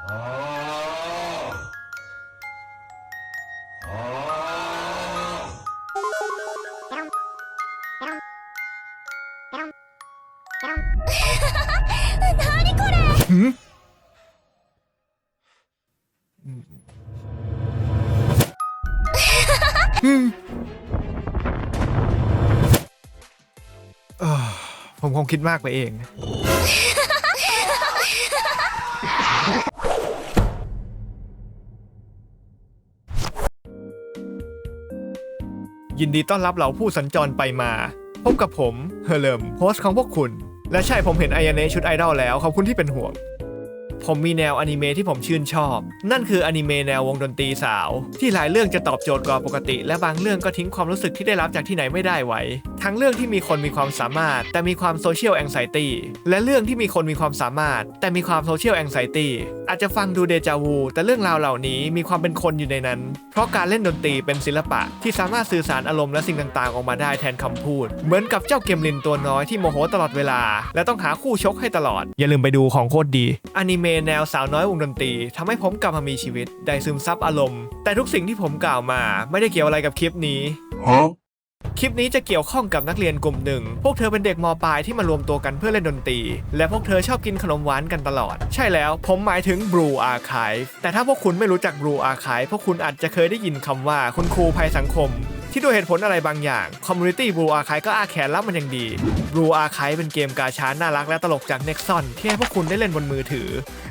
หืมอืมเอ่อผมคงคิดมากไปเอง ยินดีต้อนรับเหล่าผู้สัญจรไปมา พบกับผมเฮเลมโฮสของพวกคุณ และใช่ผมเห็นไอ a เนชุดไอดอลแล้วขอบคุณที่เป็นห่วง ผมมีแนวอนิเมะที่ผมชื่นชอบ นั่นคืออนิเมะแนววงดนตรีสาว ที่หลายเรื่องจะตอบโจทย์กว่าปกติ และบางเรื่องก็ทิ้งความรู้สึกที่ได้รับจากที่ไหนไม่ได้ไว้ ทั้งเรื่องที่มีคนมีความสามารถ แต่มีความโซเชียลแองไซตี้และเรื่องที่มีคนมีความสามารถ แต่มีความโซเชียลแองไซตี้อาจจะฟังดูเดจาวูแต่เรื่องราวเหล่านี้มีความเป็นคนอยู่ในนั้น เพราะการเล่นดนตรีเป็นศิลปะที่สามารถสื่อสารอารมณ์และสิ่งต่างๆ ออกมาได้แทนคำพูด เหมือนกับเจ้าเกมลินตัวน้อยที่โมโหตลอดเวลา และต้องหาคู่ชกให้ตลอด อย่าลืมไปดูของโคตรดีอนิเมะแนวสาวน้อยวงดนตรีทำให้ผมกลับมามีชีวิต ได้ซึมซับอารมณ์ แต่ทุกสิ่งที่ผมกล่าวมา ไม่ได้เกี่ยวอะไรกับคลิปนี้ Huh? คลิปนี้จะเกี่ยวข้องกับนักเรียนกลุ่มหนึ่ง พวกเธอเป็นเด็กมปลายที่มารวมตัวกันเพื่อเล่นดนตรี และพวกเธอชอบกินขนมหวานกันตลอด ใช่แล้วผมหมายถึง Blue Archive แต่ถ้าพวกคุณไม่รู้จัก Blue Archive พวกคุณอาจจะเคยได้ยินคำว่าคุณครูภัยสังคม ที่ด้วยเหตุผลอะไรบางอย่าง Community Blue Archive ก็อาแขนรับมันอย่างดี Blue Archive เป็นเกมกาชาน่ารักและตลกจาก Nexon ที่ให้พวกคุณได้เล่นบนมือถือ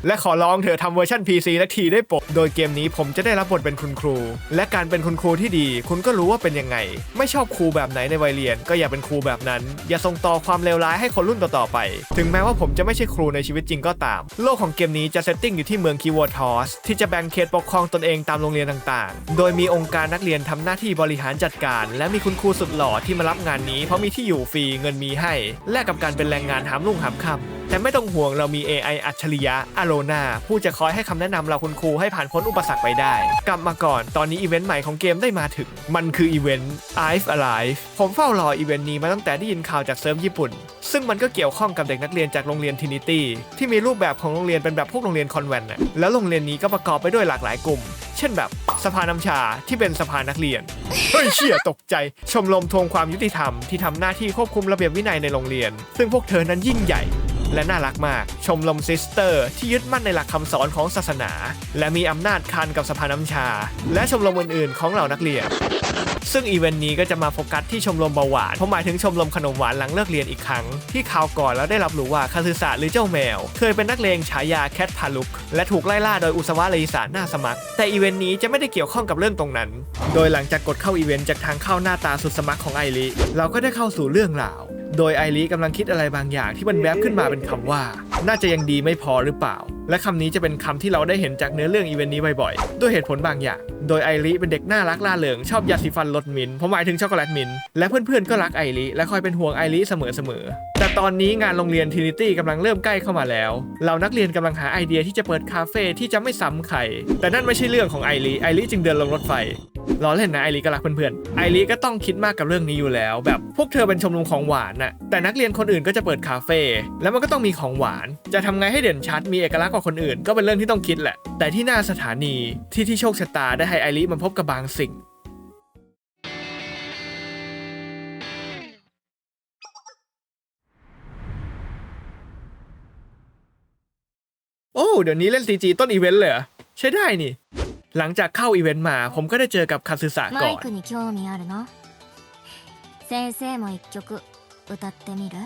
และขอร้องเธอะทำเวอร์ชัน PC และทีได้ปรดโดยเกมนี้ผมจะได้รับบทเป็นคุณครู และการเป็นคุณครูที่ดี คุณก็รู้ว่าเป็นยังไง ไม่ชอบครูแบบไหนในวัยเรียน ก็อย่าเป็นครูแบบนั้น อย่าส่งต่อความเลวร้ายให้คนรุ่นต่อๆไป ถึงแม้ว่าผมจะไม่ใช่ครูในชีวิตจริงก็ตาม โลกของเกมนี้จะเซตติ้งอยู่ที่เมืองคิวอทอสที่จะแบ่งเขตปกครองตนเองตามโรงเรียนต่างๆ โดยมีองค์การนักเรียนทำหน้าที่บริหารจัดการ และมีคุณครูสุดหล่อที่มารับงานนี้ เพราะมีที่อยู่ฟรีเงินมีให้ แลกกับการเป็นแรงงานหามรุ่งหามค่ำแต่ไม่ต้องห่วงเรามี AI อัจฉริยะอโลนาผู้จะคอยให้คำแนะนำเราคุณครูให้ผ่านพ้นอุปสรรคไปได้ กลับมาก่อนตอนนี้อีเวนต์ใหม่ของเกมได้มาถึง มันคืออีเวนต์ I've Alive ผมเฝ้ารออีเวนต์นี้มาตั้งแต่ได้ยินข่าวจากเซิร์ฟญี่ปุ่น ซึ่งมันก็เกี่ยวข้องกับเด็กนักเรียนจากโรงเรียนทินิตี้ที่มีรูปแบบของโรงเรียนเป็นแบบพวกโรงเรียนคอนแวนต์แล้วโรงเรียนนี้ก็ประกอบไปด้วยหลากหลายกลุ่ม เช่นแบบ สภาน้ำชาที่เป็นสภานักเรียน เฮ้ยเชี่ยตกใจ ชมรมทวงความยุติธรรมที่ทำหน้าที่ควบคุมระเบียบวินัยในโรงเรียน ซึ่งพวกเธอนั้นยิ่งใหญ่ และน่ารักมาก ชมรมซิสเตอร์ ที่ยึดมั่นในหลักคำสอนของศาสนา และมีอำนาจคันกับสภาน้ำชา และชมรมอื่นๆ ของเหล่านักเรียน ซึ่งอีเวนต์นี้ก็จะมาโฟกัสที่ชมรมเบาหวานผมหมายถึงชมรมขนมหวานหลังเลิกเรียนอีกครั้ง ที่ข่าวก่อนแล้วได้รับรู้ว่าคาซึสะหรือเจ้าแมว เคยเป็นนักเลงฉายาแคทพาลุกและถูกไล่ล่าโดยอุสวะเลอิสาหน้าสมัคร แต่อีเวนต์นี้จะไม่ได้เกี่ยวข้องกับเรื่องตรงนั้น โดยหลังจากกดเข้าอีเวนต์จากทางเข้าหน้าตาสุดสมัครของไอริเราก็ได้เข้าสู่เรื่องราว โดยไอริกำลังคิดอะไรบางอย่างที่มันแวบขึ้นมาเป็นคำว่า น่าจะยังดีไม่พอหรือเปล่า และคำนี้จะเป็นคำที่เราได้เห็นจากเนื้อเรื่องอีเวนต์นี้บ่อยๆ ด้วยเหตุผลบางอย่าง โดยไอริเป็นเด็กน่ารักล่าเริงชอบยาสีฟันรสมินท์ผมหมายถึงช็อกโกแลตมิน และเพื่อนๆก็รักไอริและคอยเป็นห่วงไอริเสมอๆ แต่ตอนนี้งานโรงเรียนทินิตี้กำลังเริ่มใกล้เข้ามาแล้ว เรานักเรียนกำลังหาไอเดียที่จะเปิดคาเฟ่ที่จะไม่ซ้ำใคร แต่นั่นไม่ใช่เรื่องของไอริไอริจึงเดินลงรถไฟล้อเล่นนะไอริก็รักเพื่อนๆ ไอริก็ต้องคิดมากกับเรื่องนี้อยู่แล้ว แบบพวกเธอเป็นชมรมของหวานน่ะ แต่นักเรียนคนอื่นก็จะเปิดคาเฟ่ แล้วมันก็ต้องมีของหวานจะทำไงให้เด่นชัดมีเอกลักษณ์กว่าคนอื่น ก็เป็นเรื่องที่ต้องคิดแหละ แต่ที่หน้าสถานีที่ที่โชคชะตาได้ให้ไอริมาพบกับบางสิ่ง โอ้ เดี๋ยวนี้เล่น CG ต้นอีเวนต์เลยเหรอใช้ได้นี่ หลังจากเข้าอีเวนต์มา ผมก็ได้เจอกับคาซึสะ マ ก่อ イ น クに興味あるの先生も一曲歌ってみる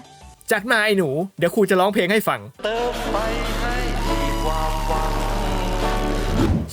จัดมาไอ้หนู เดี๋ยวครูจะร้องเพลงให้ฟัง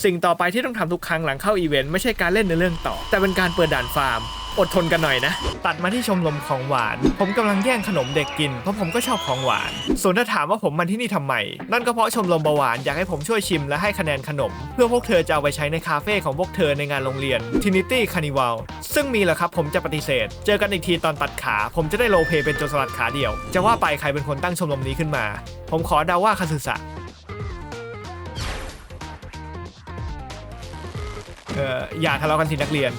สิ่งต่อไปที่ต้องทำทุกครั้งหลังเข้าอีเวนต์ไม่ใช่การเล่นในเรื่องต่อ แต่เป็นการเปิดด่านฟาร์ม อดทนกันหน่อยนะ ตัดมาที่ชมรมของหวาน ผมกำลังแย่งขนมเด็กกินเพราะผมก็ชอบของหวาน ส่วนถ้าถามว่าผมมาที่นี่ทำไม นั่นก็เพราะชมรมเบาหวานอยากให้ผมช่วยชิมและให้คะแนนขนม เพื่อพวกเธอจะเอาไปใช้ในคาเฟ่ของพวกเธอในงานโรงเรียน Trinity Carnival ซึ่งมีแหละครับผมจะปฏิเสธ เจอกันอีกทีตอนตัดขา ผมจะได้โลเพเป็นโจรสลัดขาเดียว จะว่าไปใครเป็นคนตั้งชมรมนี้ขึ้นมา ผมขอเดาว่าคาสึสะเอออย่าทะเลาะกันทีนักเรียน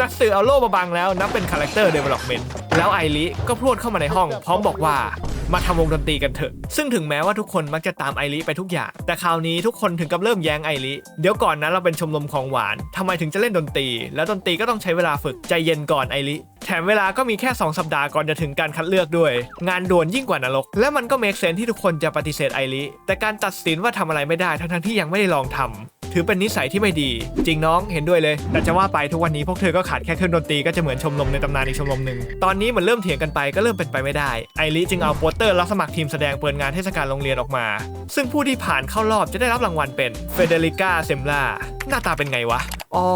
นักสือเอาโล่มาบังแล้วนับเป็นคาแรคเตอร์เดเวล็อปเมนต์แล้วไอริก็พรวดเข้ามาในห้อง พร้อมบอกว่ามาทำวงดนตรีกันเถอะ ซึ่งถึงแม้ว่าทุกคนมักจะตามไอริไปทุกอย่าง แต่คราวนี้ทุกคนถึงกับเริ่มแย้งไอริเดี๋ยวก่อนนะเราเป็นชมรมของหวานทำไมถึงจะเล่นดนตรี แล้วดนตรีก็ต้องใช้เวลาฝึกใจเย็นก่อนไอริแถมเวลาก็มีแค่ 2 สัปดาห์ก่อนจะถึงการคัดเลือกด้วย งานด่วนยิ่งกว่านรก และมันก็เมคเซนที่ทุกคนจะปฏิเสธไอริแต่การตัดสินว่าทำอะไรไม่ได้ทั้งๆที่ยังไม่ได้ลองทำ ถือเป็นนิสัยที่ไม่ดี จริงน้องเห็นด้วยเลย แต่จะว่าไปทุกวันนี้พวกเธอก็ขาดแค่เครื่องดนตรีก็จะเหมือนชมรมในตำนานอีกชมรมหนึ่งตอนนี้มันเริ่มเถียงกันไปก็เริ่มเป็นไปไม่ได้ไอริจึงเอาโปสเตอร์รับสมัครทีมแสดงเปิดงานเทศกาลโรงเรียนออกมา ซึ่งผู้ที่ผ่านเข้ารอบจะได้รับรางวัลเป็นเฟเดริก้าเซมลาหน้าตาเป็นไงวะอ๋อ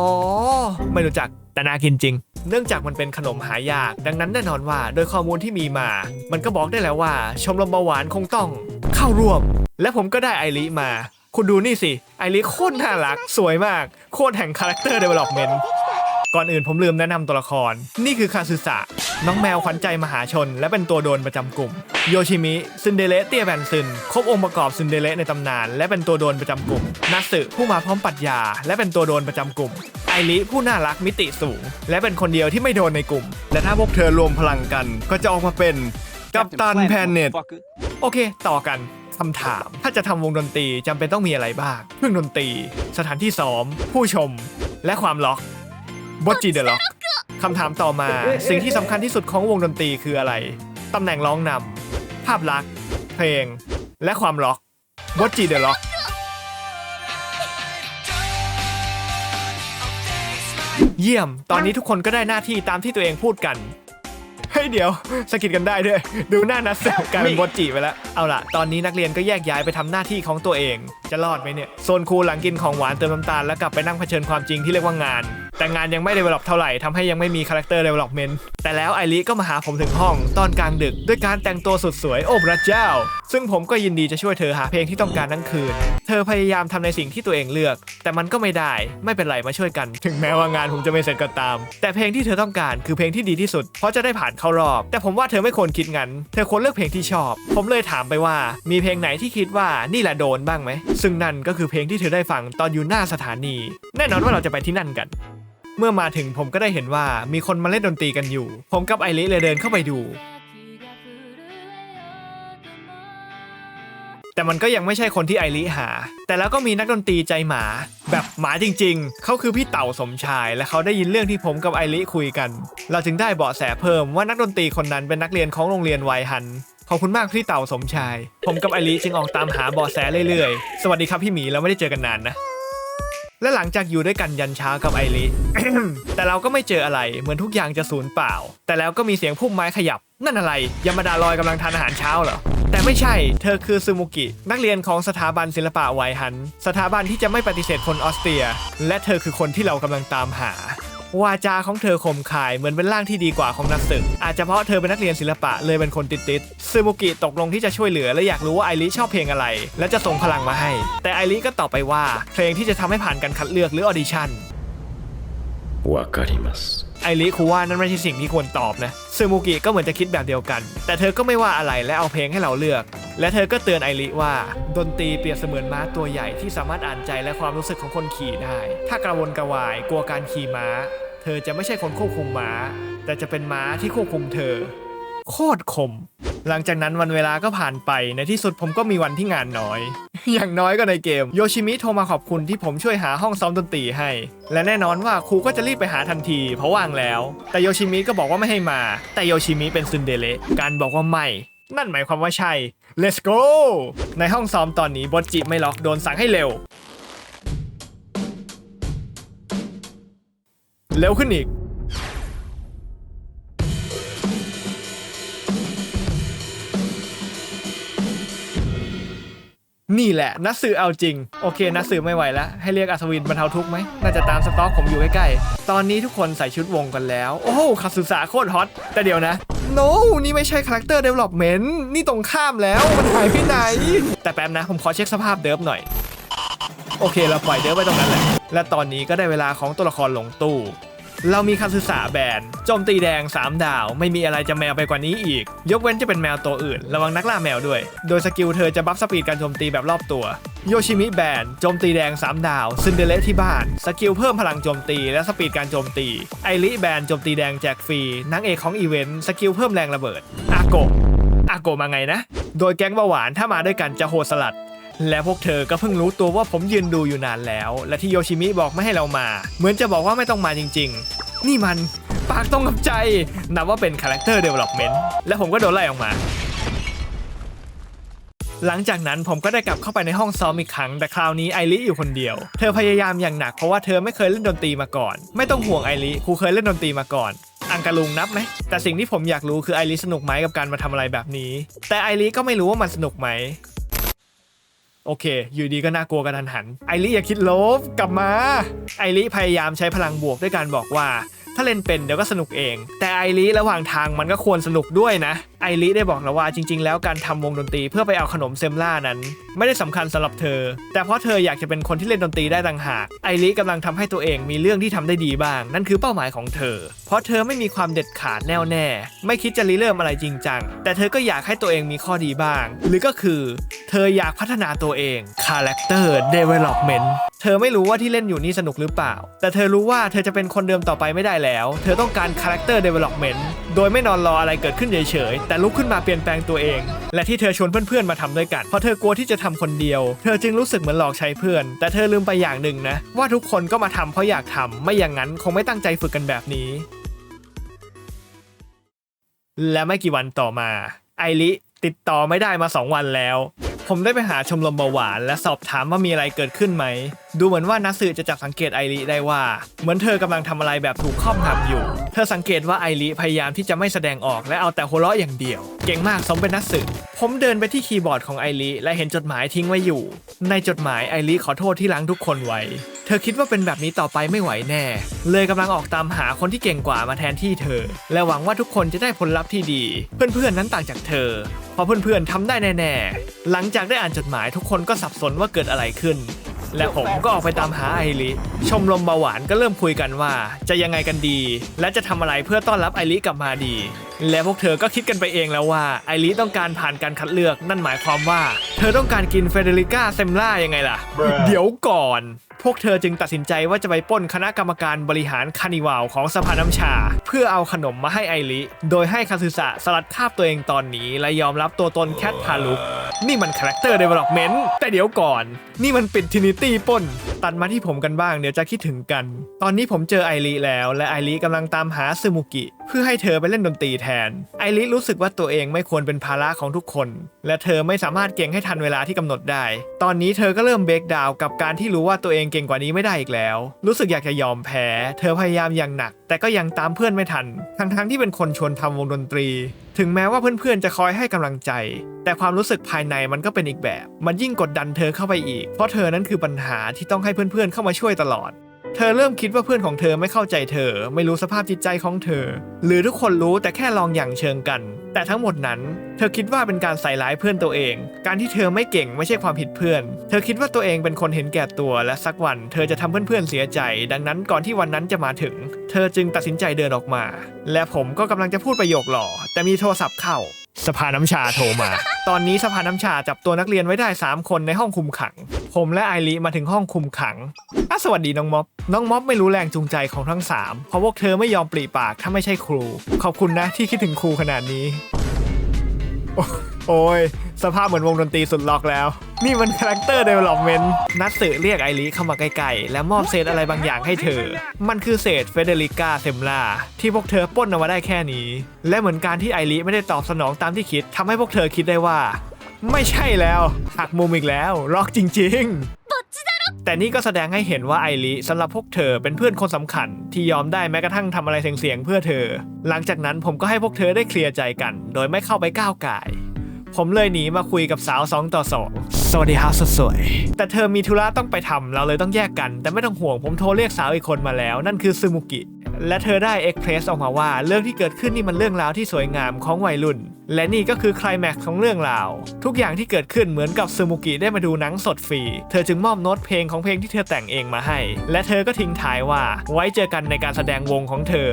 ไม่รู้จักแต่น่ากินจริง เนื่องจากมันเป็นขนมหายาก ดังนั้นแน่นอนว่า โดยข้อมูลที่มีมา มันก็บอกได้แล้วว่า ชมรมเบาหวานคงต้องเข้าร่วม และผมก็ได้ไอริมา คุณดูนี่สิ ไอริโคตรน่ารัก สวยมาก โคตรแห่งคาแรคเตอร์เดเวล็อปเมนต์ก่อนอื่นผมลืมแนะนำตัวละคร นี่คือคาซึสะน้องแมวขวัญใจมหาชน และเป็นตัวโดนประจำกลุ่ม โยชิมิ ซินเดเลเตียแบนซึน ครบองค์ประกอบซินเดเลในตำนาน และเป็นตัวโดนประจำกลุ่มนัสึผู้มาพร้อมปรัชญา และเป็นตัวโดนประจำกลุ่ม ไอริผู้น่ารักมิติสูง และเป็นคนเดียวที่ไม่โดนในกลุ่ม และถ้าพวกเธอรวมพลังกัน ก็จะออกมาเป็นกัปตันแพนเน็ตโอเค ต่อกัน คำถาม ถ้าจะทำวงดนตรีจำเป็นต้องมีอะไรบ้างเครื่องดนตรี สถานที่ซ้อม ผู้ชม และความล็อกบอจีเดล็อกคำถามต่อมา สิ่งที่สำคัญที่สุดของวงดนตรีคืออะไรตำแหน่งร้องนำภาพลักษณ์ เพลง และความล็อกบอจีเดล็อกเยี่ยม ตอนนี้ทุกคนก็ได้หน้าที่ตามที่ตัวเองพูดกัน เฮ้ยเดี๋ยวสะกิดกันได้ด้วย ดูหน้านัดเซลกลายเป็นบอจิไปแล้ว เอาล่ะ ตอนนี้นักเรียนก็แยกย้ายไปทำหน้าที่ของตัวเอง จะรอดไหมเนี่ย โซนครูหลังกินของหวานเติมน้ำตาลแล้วกลับไปนั่งเผชิญความจริงที่เรียกว่างาน แต่งานยังไม่เดเวล็อปเท่าไหร่ทำให้ยังไม่มีคาแรคเตอร์เดเวล็อปเมนต์แต่แล้วไอริก็มาหาผมถึงห้องตอนกลางดึกด้วยการแต่งตัวสุดสวยโอ้พระเจ้า ซึ่งผมก็ยินดีจะช่วยเธอหาเพลงที่ต้องการทั้งคืน เธอพยายามทำในสิ่งที่ตัวเองเลือก แต่มันก็ไม่ได้ไม่เป็นไรมาช่วยกัน ถึงแม้ว่างานผมจะไม่เสร็จก็ตาม แต่เพลงที่เธอต้องการคือเพลงที่ดีที่สุด เพราะจะได้ผ่านเข้ารอบ แต่ผมว่าเธอไม่ควรคิดงั้น เธอควรเลือกเพลงที่ชอบ ผมเลยถามไปว่ามีเพลงไหนที่คิดว่านี่แหละโดนบ้างไหมซึ่งนั่นก็คือเพลงที่เธอได้ฟังตอนอยู่หน้าสถานี แน่นอนว่าเราจะไปที่นั่นกัน เมื่อมาถึงผมก็ได้เห็นว่ามีคนมาเล่นดนตรีกันอยู่ ผมกับไอริเลยเดินเข้าไปดู แต่มันก็ยังไม่ใช่คนที่ไอริหา แต่แล้วก็มีนักดนตรีใจหมา แบบหมาจริงๆ เขาคือพี่เต่าสมชาย และเขาได้ยินเรื่องที่ผมกับไอริคุยกัน เราจึงได้เบาะแสเพิ่มว่านักดนตรีคนนั้นเป็นนักเรียนของโรงเรียนไวฮันขอบคุณมากพี่เต่าสมชาย ผมกับไอริจึงออกตามหาเบาะแสเรื่อยๆ สวัสดีครับพี่หมีเราไม่ได้เจอกันนานนะ และหลังจากอยู่ด้วยกันยันเช้ากับไอริแต่เราก็ไม่เจออะไรเหมือนทุกอย่างจะสูญเปล่า แต่แล้วก็มีเสียงพุ่มไม้ขยับ นั่นอะไรยามาดาลอยกำลังทานอาหารเช้าเหรอแต่ไม่ใช่ เธอคือซูมุกิ นักเรียนของสถาบันศิลปะไวฮัน สถาบันที่จะไม่ปฏิเสธคนออสเตรีย และเธอคือคนที่เรากำลังตามหา วาจาของเธอข่มขายเหมือนเป็นร่างที่ดีกว่าของนักศึก อาจจะเพราะเธอเป็นนักเรียนศิลปะเลยเป็นคนติดติดซึมุกิตกลงที่จะช่วยเหลือและอยากรู้ว่าไอริชอบเพลงอะไร และจะส่งพลังมาให้ แต่ไอริก็ตอบไปว่า เพลงที่จะทำให้ผ่านการคัดเลือกหรือออดิชั่นไอริคูว่านั่นไม่ใช่สิ่งที่ควรตอบนะซึมุกิก็เหมือนจะคิดแบบเดียวกัน แต่เธอก็ไม่ว่าอะไรและเอาเพลงให้เราเลือก และเธอก็เตือนไอริว่า ดนตรีเปรียบเสมือนม้าตัวใหญ่ที่สามารถอ่านใจและความรู้สึกของคนขี่ได้ ถ้ากระวนกระวายกลัวการขี่ม้า เธอจะไม่ใช่คนควบคุมม้า แต่จะเป็นม้าที่ควบคุมเธอ โคตรคม หลังจากนั้นวันเวลาก็ผ่านไปในที่สุดผมก็มีวันที่งานน้อย อย่างน้อยก็ในเกม โยชิมิโทรมาขอบคุณที่ผมช่วยหาห้องซ้อมดนตรีให้ และแน่นอนว่าครูก็จะรีบไปหาทันที เพราะว่างแล้ว แต่โยชิมิก็บอกว่าไม่ให้มา แต่โยชิมิเป็นซึนเดเลการบอกว่าไม่นั่นหมายความว่าใช่ let's go ในห้องซ้อมตอนนี้บอสจิไม่ล็อกโดนสั่งให้เร็ว เร็วขึ้นอีก นี่แหละ นัดสื่อเอาจริง โอเค นัดสื่อไม่ไหวแล้ว ให้เรียกอัศวินบรรเทาทุกข์ไหม น่าจะตามสต็อกผมอยู่ใกล้ๆ ตอนนี้ทุกคนใส่ชุดวงกันแล้ว โอ้โหคาสุสาโคตรฮอต แต่เดี๋ยวนะ no นี่ไม่ใช่คาแรคเตอร์เดเวล็อปเมนต์นี่ตรงข้ามแล้ว มันหายไปไหน แต่แป๊บนะ ผมขอเช็คสภาพเดิฟหน่อย โอเค เราปล่อยเดิฟไว้ตรงนั้นแหละ และตอนนี้ก็ได้เวลาของตัวละครหลงตู้ เรามีคำศึกษาแบนโจมตีแดง 3 ดาว ไม่มีอะไรจะแมวไปกว่านี้อีก ยกเว้นจะเป็นแมวตัวอื่น ระวังนักล่าแมวด้วย โดยสกิลเธอจะบัฟสปีดการโจมตีแบบรอบตัว โยชิมิแบนโจมตีแดง 3 ดาว ซินเดเลที่บ้าน สกิลเพิ่มพลังโจมตีและสปีดการโจมตี ไอริแบนโจมตีแดงแจกฟรีนางเอกของอีเวนต์สกิลเพิ่มแรงระเบิดอาโกอาโกมาไงนะ โดยแก๊งเบาหวานถ้ามาด้วยกันจะโหดสลัด และพวกเธอก็เพิ่งรู้ตัวว่าผมยืนดูอยู่นานแล้ว และที่โยชิมิบอกไม่ให้เรามา เหมือนจะบอกว่าไม่ต้องมาจริง ๆ นี่มันปากตรงกับใจ นับว่าเป็นคาแรคเตอร์เดเวล็อปเมนต์และผมก็โดนไล่ออกมา หลังจากนั้นผมก็ได้กลับเข้าไปในห้องซ้อมอีกครั้ง แต่คราวนี้ไอริอยู่คนเดียว เธอพยายามอย่างหนักเพราะว่าเธอไม่เคยเล่นดนตรีมาก่อน ไม่ต้องห่วงไอริครูเคยเล่นดนตรีมาก่อนอังกะลุงนับไหม แต่สิ่งที่ผมอยากรู้คือไอริสนุกไหมกับการมาทำอะไรแบบนี้ แต่ไอริก็ไม่รู้ว่ามันสนุกไหม โอเค อยู่ดีก็น่ากลัวกันทันหัน ไอริอย่าคิดลบกลับมา ไอริพยายามใช้พลังบวกด้วยการบอกว่า ถ้าเล่นเป็นเดี๋ยวก็สนุกเอง แต่ ริระหว่างทางมันก็ควรสนุกด้วยนะไอริได้บอกแล้วว่าจริง ๆ แล้วการทำวงดนตรีเพื่อไปเอาขนมเซมล่านั้น ไม่ได้สำคัญสำหรับเธอ แต่เพราะเธออยากจะเป็นคนที่เล่นดนตรีได้ต่างหากไอริกำลังทำให้ตัวเองมีเรื่องที่ทำได้ดีบ้าง นั่นคือเป้าหมายของเธอ เพราะเธอไม่มีความเด็ดขาดแน่วแน่ ไม่คิดจะริเริ่มอะไรจริงจังแต่เธอก็อยากให้ตัวเองมีข้อดีบ้าง หรือก็คือ เธออยากพัฒนาตัวเอง Character Development เธอไม่รู้ว่าที่เล่นอยู่นี่สนุกหรือเปล่า แต่เธอรู้ว่าเธอจะเป็นคนเดิมต่อไปไม่ได้แล้ว เธอต้องการคาแรคเตอร์เดเว Character Development โดยไม่นอนรออะไรเกิดขึ้นเฉยๆ แต่ลุกขึ้นมาเปลี่ยนแปลงตัวเอง และที่เธอชวนเพื่อนๆมาทำด้วยกัน เพราะเธอกลัวที่จะทำคนเดียว เธอจึงรู้สึกเหมือนหลอกใช้เพื่อน แต่เธอลืมไปอย่างหนึ่งนะ ว่าทุกคนก็มาทำเพราะอยากทำไม่อย่างนั้นคงไม่ตั้งใจฝึกกันแบบนี้ และไม่กี่วันต่อมา ไอริติดต่อไม่ได้มา 2 วันแล้ว ผมได้ไปหาชมรมเบาหวาน และสอบถามว่ามีอะไรเกิดขึ้นไหม ดูเหมือนว่านักสืบจะจับสังเกตไอริได้ว่า เหมือนเธอกำลังทำอะไรแบบถูกครอบงำอยู่ เธอสังเกตว่าไอริพยายามที่จะไม่แสดงออกและเอาแต่หัวเราะอย่างเดียว เก่งมากสมเป็นนักสืบผมเดินไปที่คีย์บอร์ดของไอริและเห็นจดหมายทิ้งไว้อยู่ ในจดหมายไอริขอโทษที่ล้างทุกคนไว้ เธอคิดว่าเป็นแบบนี้ต่อไปไม่ไหวแน่ เลยกำลังออกตามหาคนที่เก่งกว่ามาแทนที่เธอ และหวังว่าทุกคนจะได้ผลลัพธ์ที่ดี เพื่อนๆนั้นต่างจากเธอ เพราะเพื่อนๆทำได้แน่ๆ หลังจากได้อ่านจดหมายทุกคนก็สับสนว่าเกิดอะไรขึ้น และผมก็ออกไปตามหาไอริชมรมเบาหวานก็เริ่มคุยกันว่า จะยังไงกันดี และจะทำอะไรเพื่อต้อนรับไอริกลับมาดี และพวกเธอก็คิดกันไปเองแล้วว่าไอริต้องการผ่านการคัดเลือกนั่นหมายความว่า เธอต้องการกินเฟเดริก้าเซมล่ายังไงล่ะ เดี๋ยวก่อน พวกเธอจึงตัดสินใจว่าจะไปปล้นคณะกรรมการบริหารคานิวาลของสภาน้ำชา เพื่อเอาขนมมาให้ไอริ โดยให้คาซึสะสลัดคาบตัวเองตอนนี้ และยอมรับตัวตนแคทพาลุก นี่มันคาแรคเตอร์เดเวล็อปเมนต์แต่เดี๋ยวก่อน นี่มันปิดทินิตี้ป้น ตัดมาที่ผมกันบ้างเดี๋ยวจะคิดถึงกัน ตอนนี้ผมเจอไอริแล้วและไอริกำลังตามหาซึมุกิ เพื่อให้เธอไปเล่นดนตรีแทน ไอริรู้สึกว่าตัวเองไม่ควรเป็นภาระของทุกคน และเธอไม่สามารถเก่งให้ทันเวลาที่กำหนดได้ ตอนนี้เธอก็เริ่มเบรกดาวกับการที่รู้ว่าตัวเองเก่งกว่านี้ไม่ได้อีกแล้ว รู้สึกอยากจะยอมแพ้ เธอพยายามอย่างหนัก แต่ก็ยังตามเพื่อนไม่ทัน ทั้งๆที่เป็นคนชวนทำวงดนตรี ถึงแม้ว่าเพื่อนๆจะคอยให้กำลังใจ แต่ความรู้สึกภายในมันก็เป็นอีกแบบ มันยิ่งกดดันเธอเข้าไปอีก เพราะเธอนั้นคือปัญหาที่ต้องให้เพื่อนๆเข้ามาช่วยตลอด เธอเริ่มคิดว่าเพื่อนของเธอไม่เข้าใจเธอ ไม่รู้สภาพจิตใจของเธอ หรือทุกคนรู้แต่แค่ลองอย่างเชิงกัน แต่ทั้งหมดนั้น เธอคิดว่าเป็นการใส่ร้ายเพื่อนตัวเอง การที่เธอไม่เก่งไม่ใช่ความผิดเพื่อน เธอคิดว่าตัวเองเป็นคนเห็นแก่ตัวและสักวัน เธอจะทำเพื่อนๆเสียใจ ดังนั้นก่อนที่วันนั้นจะมาถึง เธอจึงตัดสินใจเดินออกมา และผมก็กำลังจะพูดประโยคหล่อ แต่มีโทรศัพท์เข้าสภาน้ำชาโทรมา ตอนนี้สภาน้ำชาจับตัวนักเรียนไว้ได้ 3 คนในห้องคุมขัง ผมและไอริมาถึงห้องคุมขังอะสวัสดีน้องม็อบ น้องม็อบไม่รู้แรงจูงใจของทั้ง 3 เพราะพวกเธอไม่ยอมปลีปากถ้าไม่ใช่ครู ขอบคุณนะที่คิดถึงครูขนาดนี้ โอ้ย สภาพเหมือนวงดนตรีสุดล็อกแล้ว นี่มันคาแรคเตอร์เดเวล็อปเมนต์นัดสืเรียกไอริเข้ามาใกล้ๆ และมอบเศษอะไรบางอย่างให้เธอ มันคือเศษเฟเดริก้าเซมลาที่พวกเธอป้นเอามาได้แค่นี้ และเหมือนการที่ไอริไม่ได้ตอบสนองตามที่คิดทำให้พวกเธอคิดได้ว่า ไม่ใช่แล้ว หักมุมอีกแล้ว ล็อกจริง ๆแต่นี่ก็แสดงให้เห็นว่าไอริสำหรับพวกเธอเป็นเพื่อนคนสำคัญ ที่ยอมได้แม้กระทั่งทำอะไรเสี่ยงๆเพื่อเธอ หลังจากนั้นผมก็ให้พวกเธอได้เคลียร์ใจกัน โดยไม่เข้าไปก้าวก่ายผมเลยหนีมาคุยกับสาว2ต่อ2สวัสดีครับสุดสวย แต่เธอมีธุระต้องไปทำเราเลยต้องแยกกัน แต่ไม่ต้องห่วงผมโทรเรียกสาวอีกคนมาแล้ว นั่นคือซึมุกิ และเธอได้เอ็กเพรสออกมาว่าเรื่องที่เกิดขึ้นนี่มันเรื่องราวที่สวยงามของวัยรุ่น และนี่ก็คือไคลแม็กซ์ของเรื่องราว ทุกอย่างที่เกิดขึ้นเหมือนกับซูมุกิได้มาดูหนังสดฟรี เธอจึงมอบโน้ตเพลงของเพลงที่เธอแต่งเองมาให้ และเธอก็ทิ้งท้ายว่าไว้เจอกันในการแสดงวงของเธอ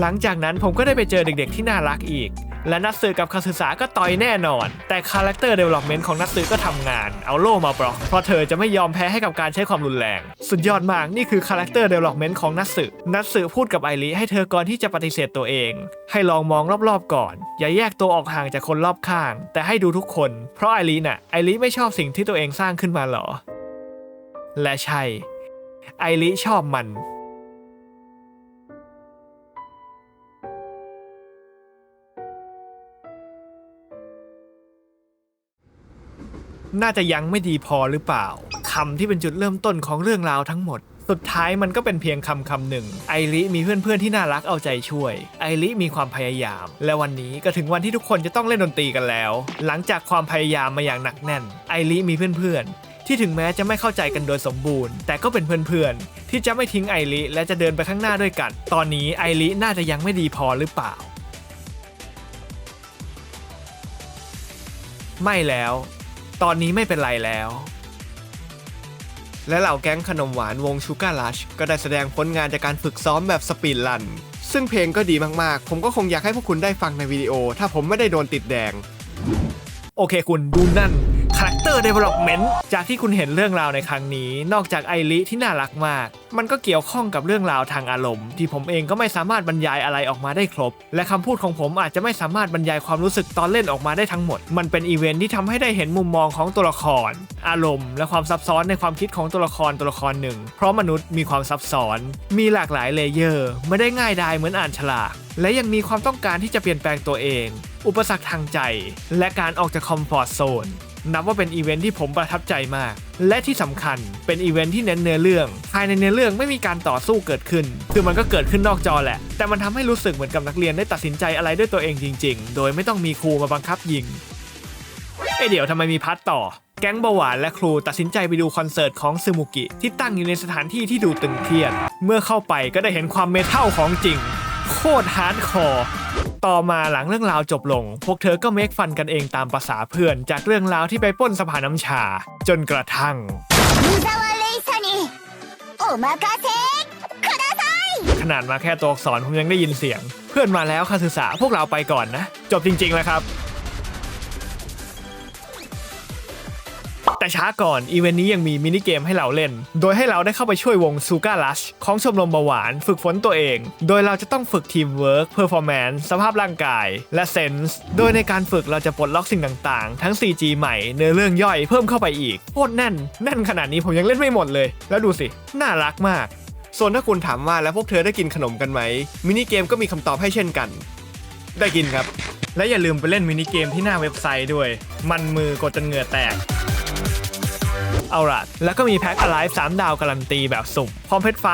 หลังจากนั้นผมก็ได้ไปเจอเด็กๆที่น่ารักอีก และนัตสึกับคาสึสะก็ต่อยแน่นอน แต่คาแรคเตอร์เดเวล็อปเมนต์ของนัตสึก็ทำงาน เอาโล่มาบล็อก เพราะเธอจะไม่ยอมแพ้ให้กับการใช้ความรุนแรง สุดยอดมากนี่คือคาแรคเตอร์เดเวล็อปเมนต์ของนัตสึนัตสึพูดกับไอริให้เธอก่อนที่จะปฏิเสธตัวเอง ให้ลองมองรอบๆก่อน อย่าแยกตัวออกห่างจากคนรอบข้าง แต่ให้ดูทุกคน เพราะไอริน่ะไอริไม่ชอบสิ่งที่ตัวเองสร้างขึ้นมาหรอ และใช่ไอริชอบมัน น่าจะยังไม่ดีพอหรือเปล่าคำที่เป็นจุดเริ่มต้นของเรื่องราวทั้งหมด สุดท้ายมันก็เป็นเพียงคำคำหนึ่ง ไอริมีเพื่อนๆที่น่ารักเอาใจช่วย ไอริมีความพยายาม และวันนี้ก็ถึงวันที่ทุกคนจะต้องเล่นดนตรีกันแล้ว หลังจากความพยายามมาอย่างหนักแน่น ไอริมีเพื่อนๆที่ถึงแม้จะไม่เข้าใจกันโดยสมบูรณ์ แต่ก็เป็นเพื่อนๆ ที่จะไม่ทิ้งไอริและจะเดินไปข้างหน้าด้วยกัน ตอนนี้ไอริน่าจะยังไม่ดีพอหรือเปล่า ไม่แล้ว ตอนนี้ไม่เป็นไรแล้ว และเหล่าแก๊งขนมหวานวงชูการ์ลัชก็ได้แสดงผลงานจากการฝึกซ้อมแบบสปีดลัน ซึ่งเพลงก็ดีมากๆ ผมก็คงอยากให้พวกคุณได้ฟังในวิดีโอ ถ้าผมไม่ได้โดนติดแดง โอเคคุณดูนั่น Character Development จากที่คุณเห็นเรื่องราวในครั้งนี้ นอกจากไอริที่น่ารักมาก มันก็เกี่ยวข้องกับเรื่องราวทางอารมณ์ ที่ผมเองก็ไม่สามารถบรรยายอะไรออกมาได้ครบ และคำพูดของผมอาจจะไม่สามารถบรรยายความรู้สึกตอนเล่นออกมาได้ทั้งหมด มันเป็นอีเวนท์ที่ทำให้ได้เห็นมุมมองของตัวละคร อารมณ์ และความซับซ้อนในความคิดของตัวละครตัวละครหนึ่ง เพราะมนุษย์มีความซับซ้อน มีหลากหลายเลเยอร์ ไม่ได้ง่ายดายเหมือนอ่านฉลากและยังมีความต้องการที่จะเปลี่ยนแปลงตัวเอง อุปสรรคทางใจ และการออกจากคอมฟอร์ทโซน นับว่าเป็นอีเวนท์ที่ผมประทับใจมาก และที่สำคัญเป็นอีเวนท์ที่เน้นเนื้อเรื่อง ภายในเนื้อเรื่องไม่มีการต่อสู้เกิดขึ้น คือมันก็เกิดขึ้นนอกจอแหละ แต่มันทำให้รู้สึกเหมือนกับนักเรียนได้ตัดสินใจอะไรด้วยตัวเองจริง ๆ โดยไม่ต้องมีครูมาบังคับยิงเอ้เดี๋ยวทำไมมีพัดต่อ แก๊งเบาหวานและครูตัดสินใจไปดูคอนเสิร์ตของซึมุกิที่ตั้งอยู่ในสถานที่ที่ดูตึงเครียด เมื่อเข้าไปก็ได้เห็นความเมทัลของจริง โคตรฮาร์ดคอร์ต่อมาหลังเรื่องราวจบลง พวกเธอก็เมคฟันกันเองตามภาษาเพื่อน จากเรื่องราวที่ไปป้นสภาน้ำชา จนกระทั่งขนาดมาแค่ตัวอักษรผมยังได้ยินเสียง เพื่อนมาแล้วค่ะศึกษาพวกเราไปก่อนนะ จบจริงๆแล้วครับ แต่ช้าก่อนอีเวนต์นี้ยังมีมินิเกมให้เราเล่น โดยให้เราได้เข้าไปช่วยวงซูการัชของชมรมเบาหวานฝึกฝนตัวเอง โดยเราจะต้องฝึกทีมเวิร์กเพอร์ฟอร์แมนซ์สภาพร่างกาย และเซนส์โดยในการฝึกเราจะปลดล็อกสิ่งต่างๆ ทั้ง CG ใหม่เนื้อเรื่องย่อยเพิ่มเข้าไปอีกโคตรแน่นแน่นขนาดนี้ผมยังเล่นไม่หมดเลย แล้วดูสิน่ารักมากส่วนถ้าคุณถามว่าแล้วพวกเธอได้กินขนมกันไหมมินิเกมก็มีคำตอบให้เช่นกัน ได้กินครับ และอย่าลืมไปเล่นมินิเกมที่หน้าเว็บไซต์ด้วย มันมือกดจนเหงื่อแตก เอาละแล้วก็มีแพ็ค Alive 3 ดาวการันตีแบบสุ่มพร้อมเพชรฟ้า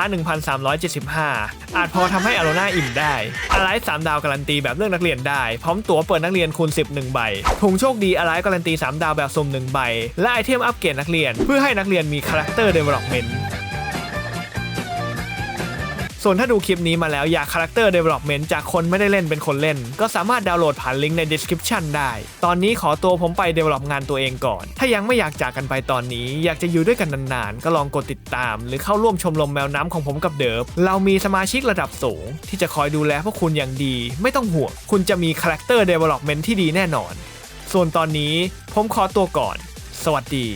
1,375 อาจพอทำให้อโรน่าอิ่มได้ Alive 3 ดาวการันตีแบบเลื่องนักเรียนได้ พร้อมตั๋วเปิดนักเรียนคูณ10 1ใบถุงโชคดี Alive การันตี 3 ดาวแบบสุ่ม1ใบและไอเทมอัปเกรดนักเรียน เพื่อให้นักเรียนมีคาแรคเตอร์เดเวล็อปเมนต์ ส่วนถ้าดูคลิปนี้มาแล้วอยาก Character Development จากคนไม่ได้เล่นเป็นคนเล่น ก็สามารถดาวน์โหลดผ่านลิงก์ใน description ได้ ตอนนี้ขอตัวผมไป develop งานตัวเองก่อน ถ้ายังไม่อยากจากกันไปตอนนี้ อยากจะอยู่ด้วยกันนานๆ ก็ลองกดติดตาม หรือเข้าร่วมชมรมแมวน้ำของผมกับเดิฟเรามีสมาชิกระดับสูง ที่จะคอยดูแลพวกคุณอย่างดี ไม่ต้องห่วงคุณจะมี Character Development ที่ดีแน่นอน ส่วนตอนนี้ผมขอตัวก่อน สวัสดี